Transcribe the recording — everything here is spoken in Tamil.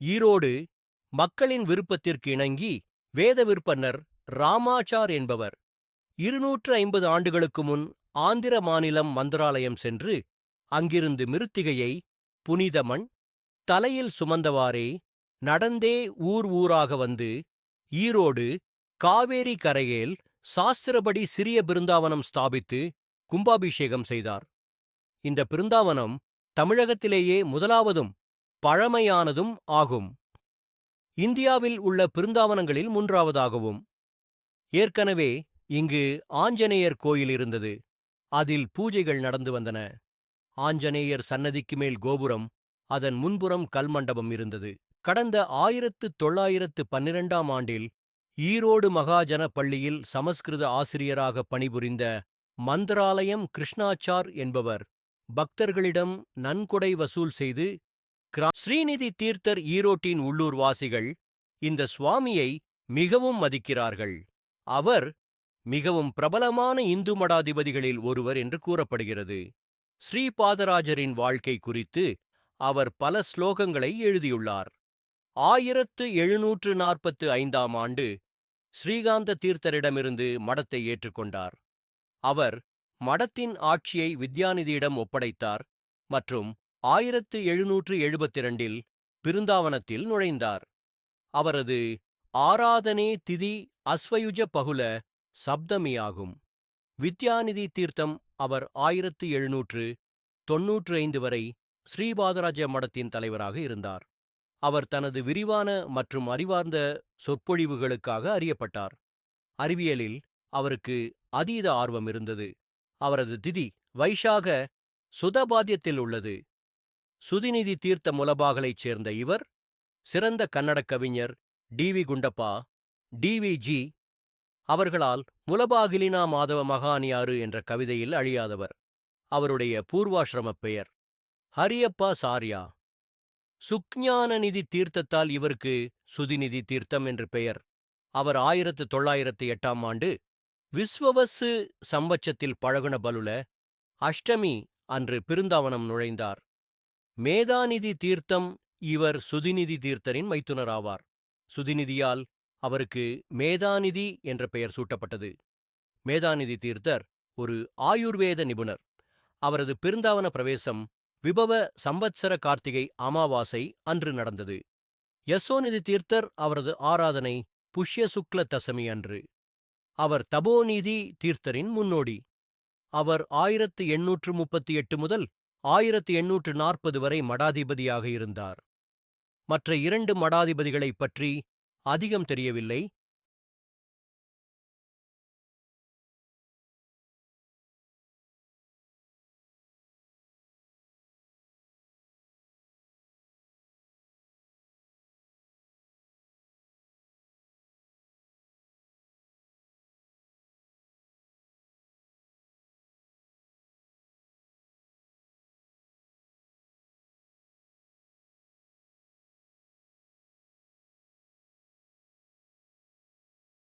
ஈரோடு மக்களின் விருப்பத்திற்கு இணங்கி வேத விற்பன்னர் ராமாச்சார் என்பவர். இருநூற்று ஐம்பது ஆண்டுகளுக்கு முன் ஆந்திர மாநிலம் மந்திராலயம் சென்று அங்கிருந்து மிருத்திகையை புனிதமண் தலையில் சுமந்தவாறே நடந்தே ஊர் ஊராக வந்து ஈரோடு காவேரி கரையேல் சாஸ்திரபடி சிறிய பிருந்தாவனம் ஸ்தாபித்து கும்பாபிஷேகம் செய்தார். இந்த பிருந்தாவனம் தமிழகத்திலேயே முதலாவதும் பழமையானதும் ஆகும். இந்தியாவில் உள்ள பிருந்தாவனங்களில் மூன்றாவதாகவும். ஏற்கனவே இங்கு ஆஞ்சநேயர் கோயில் இருந்தது. அதில் பூஜைகள் நடந்து வந்தன. ஆஞ்சநேயர் சன்னதிக்கு மேல் கோபுரம் அதன் முன்புறம் கல்மண்டபம் இருந்தது. கடந்த ஆயிரத்து தொள்ளாயிரத்து பன்னிரெண்டாம் ஆண்டில் ஈரோடு மகாஜன பள்ளியில் சமஸ்கிருத ஆசிரியராக பணிபுரிந்த மந்திராலயம் கிருஷ்ணாச்சார் என்பவர் பக்தர்களிடம் நன்கொடை வசூல் செய்து ஸ்ரீநிதி தீர்த்தர் ஈரோட்டின் உள்ளூர்வாசிகள் இந்த சுவாமியை மிகவும் மதிக்கிறார்கள். அவர் மிகவும் பிரபலமான இந்து மடாதிபதிகளில் ஒருவர் என்று கூறப்படுகிறது. ஸ்ரீபாதராஜரின் வாழ்க்கை குறித்து அவர் பல ஸ்லோகங்களை எழுதியுள்ளார். ஆயிரத்து எழுநூற்று நாற்பத்து ஐந்தாம் ஆண்டு ஸ்ரீகாந்த தீர்த்தரிடமிருந்து மடத்தை ஏற்றுக்கொண்டார். அவர் மடத்தின் ஆட்சியை வித்யாநிதியிடம் ஒப்படைத்தார் மற்றும் ஆயிரத்து எழுநூற்று எழுபத்திரண்டில் பிருந்தாவனத்தில் நுழைந்தார். அவரது ஆராதனே திதி அஸ்வயுஜ பகுல சப்தமியாகும். வித்யாநிதி தீர்த்தம் அவர் ஆயிரத்து எழுநூற்று தொன்னூற்று ஐந்து வரை ஸ்ரீபாதராஜ மடத்தின் தலைவராக இருந்தார். அவர் தனது விரிவான மற்றும் அறிவார்ந்த சொற்பொழிவுகளுக்காக அறியப்பட்டார். அறிவியலில் அவருக்கு அதீத ஆர்வம் இருந்தது. அவரது திதி வைஷாக சுதபாத்தியத்தில் உள்ளது. சுதிநிதி தீர்த்த முலபாகலைச் சேர்ந்த இவர் சிறந்த கன்னடக் கவிஞர் D V Gundappa D V G அவர்களால் முலபாகிலினா மாதவ மகானியாறு என்ற கவிதையில் அழியாதவர். அவருடைய பூர்வாசிரமப் பெயர் ஹரியப்பா சாரியா. சுக்ஞான நிதி தீர்த்தத்தால் இவருக்கு சுதிநிதி தீர்த்தம் என்று பெயர். அவர் ஆயிரத்து தொள்ளாயிரத்து எட்டாம் ஆண்டு விஸ்வவசு சம்பட்சத்தில் பழகுன பலுல அஷ்டமி அன்று பிருந்தாவனம் நுழைந்தார். மேதாநிதி தீர்த்தம் இவர் சுதிநிதி தீர்த்தரின் மைத்துனராவார். சுதிநிதியால் அவருக்கு மேதாநிதி என்ற பெயர் சூட்டப்பட்டது. மேதாநிதி தீர்த்தர் ஒரு ஆயுர்வேத நிபுணர். அவரது பிருந்தாவன பிரவேசம் விபவ சம்பத்சர கார்த்திகை அமாவாசை அன்று நடந்தது. யசோநிதி தீர்த்தர் அவரது ஆராதனை புஷ்ய சுக்ல தசமி அன்று. அவர் தபோநிதி தீர்த்தரின் முன்னோடி. அவர் ஆயிரத்து எண்ணூற்று முப்பத்தி எட்டு முதல் ஆயிரத்து எண்ணூற்று நாற்பது வரை மடாதிபதியாக இருந்தார். மற்ற இரண்டு மடாதிபதிகளைப் பற்றி அதிகம் தெரியவில்லை.